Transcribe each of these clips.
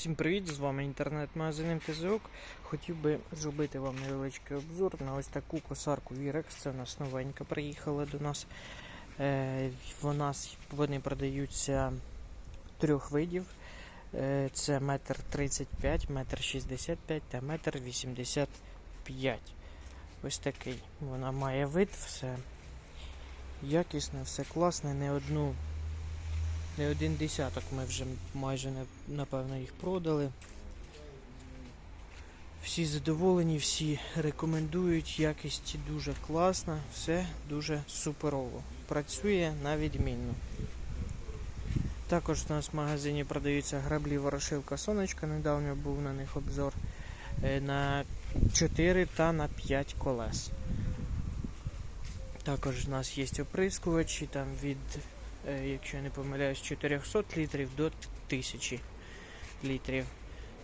Всім привіт! З вами інтернет-магазин МТЗОК. Хотів би зробити вам невеличкий обзор на ось таку косарку Virex. Це в нас новенька приїхала до нас. Е, вона, вони продаються трьох видів. Е, це метр 35, метр 65 та метр 85. Ось такий. Вона має вид, все якісне, все класне, не одну не один десяток ми вже майже на- напевно їх продали. Всі задоволені, всі рекомендують, якість дуже класна, все дуже суперово. Працює на відмінно. Також у нас в магазині продаються граблі ворошилка сонечка. Недавно був на них обзор е, на 4 та на 5 колес. Також у нас є оприскувачі там від якщо я не помиляюсь, 400 літрів до 1000 літрів.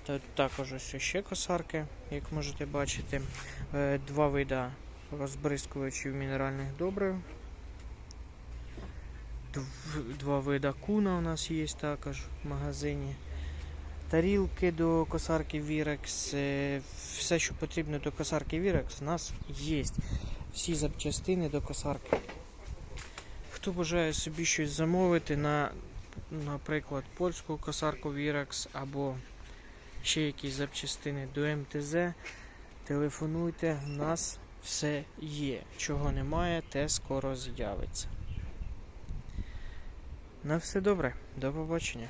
Та також ось ще косарки, як можете бачити. Е, Два вида розбризкувачів мінеральних добрив. Два вида куна у нас є також в магазині. Тарілки до косарки Virex. е, Все, що потрібно до косарки Virex, у нас є. Всі запчастини до косарки. Хто бажає собі щось замовити на, наприклад, польську косарку Virax або ще якісь запчастини до МТЗ, телефонуйте, в нас все є. Чого немає, те скоро з'явиться. На все добре, до побачення.